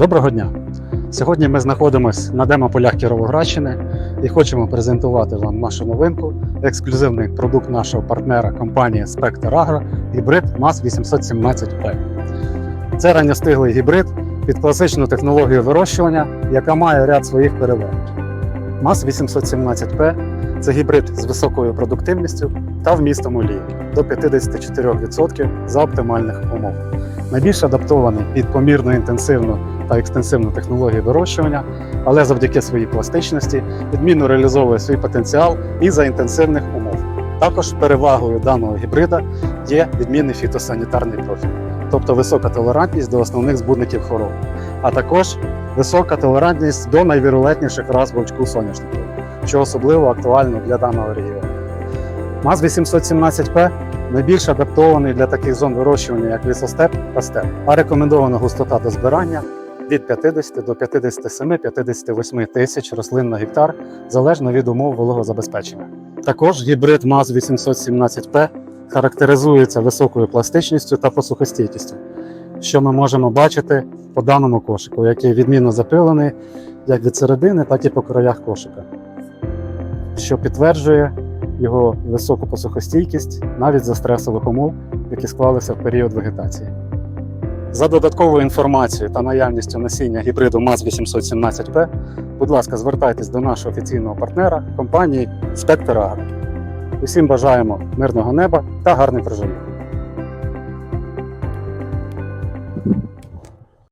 Доброго дня! Сьогодні ми знаходимося на демо-полях Кіровоградщини і хочемо презентувати вам нашу новинку, ексклюзивний продукт нашого партнера компанії Spectre Agro гібрид MAS 817P. Це ранньостиглий гібрид під класичну технологію вирощування, яка має ряд своїх переваг. MAS 817P це гібрид з високою продуктивністю та вмістом олії до 54% за оптимальних умов. Найбільш адаптований під помірно інтенсивну та екстенсивну технологію вирощування, але завдяки своїй пластичності відмінно реалізовує свій потенціал і за інтенсивних умов. Також перевагою даного гібрида є відмінний фітосанітарний профіль, тобто висока толерантність до основних збудників хвороб, а також висока толерантність до найвірулентніших раз вовчку соняшнику, що особливо актуально для даного регіону. МАЗ 817P найбільш адаптований для таких зон вирощування, як лісостеп та степ, а рекомендована густота до збирання від 50 до 57-58 тисяч рослин на гектар залежно від умов вологозабезпечення. Також гібрид МАЗ 817P характеризується високою пластичністю та посухостійкістю, що ми можемо бачити по даному кошику, який відмінно запилений як від середини, так і по краях кошика, що підтверджує його високу посухостійкість навіть за стресових умов, які склалися в період вегетації. За додатковою інформацією та наявністю насіння гібриду МАЗ 817P, будь ласка, звертайтесь до нашого офіційного партнера компанії Agro. Усім бажаємо мирного неба та гарних врожаїв.